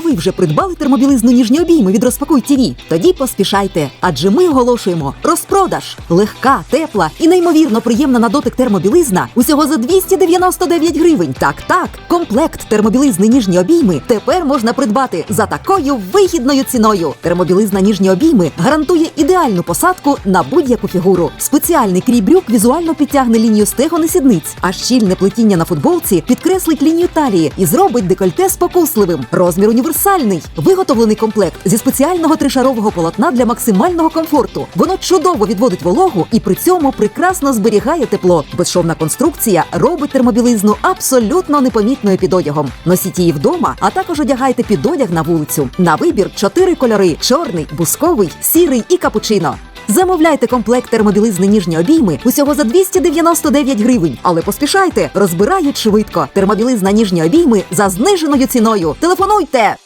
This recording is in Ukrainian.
ви вже придбали термобілизну ніжні обійми від розпакуй ТІВІ? Тоді поспішайте, адже ми оголошуємо розпродаж. Легка, тепла і неймовірно приємна на дотик термобілизна усього за 299 гривень. Так, так, комплект термобілизни ніжні обійми тепер можна придбати за такою вигідною ціною. Термобілизна ніжні обійми гарантує ідеальну посадку на будь-яку фігуру. Спеціальний крій брюк візуально підтягне лінію стегон і сідниць, а щільне плетіння на футболці підкреслить лінію талії і зробить декольте спокусливим. Розмір універсальний. Виготовлений комплект зі спеціального тришарового полотна для максимального комфорту. Воно чудово відводить вологу і при цьому прекрасно зберігає тепло. Безшовна конструкція робить термобілизну абсолютно непомітною під одягом. Носіть її вдома, а також одягайте під одяг на вулицю. На вибір чотири кольори: чорний, бусковий, сірий і капучино. Замовляйте комплект термобілизни ніжні обійми усього за 299 гривень. Але поспішайте, розбирають швидко. Термобілизна ніжні обійми за зниженою ціною. Телефонуйте!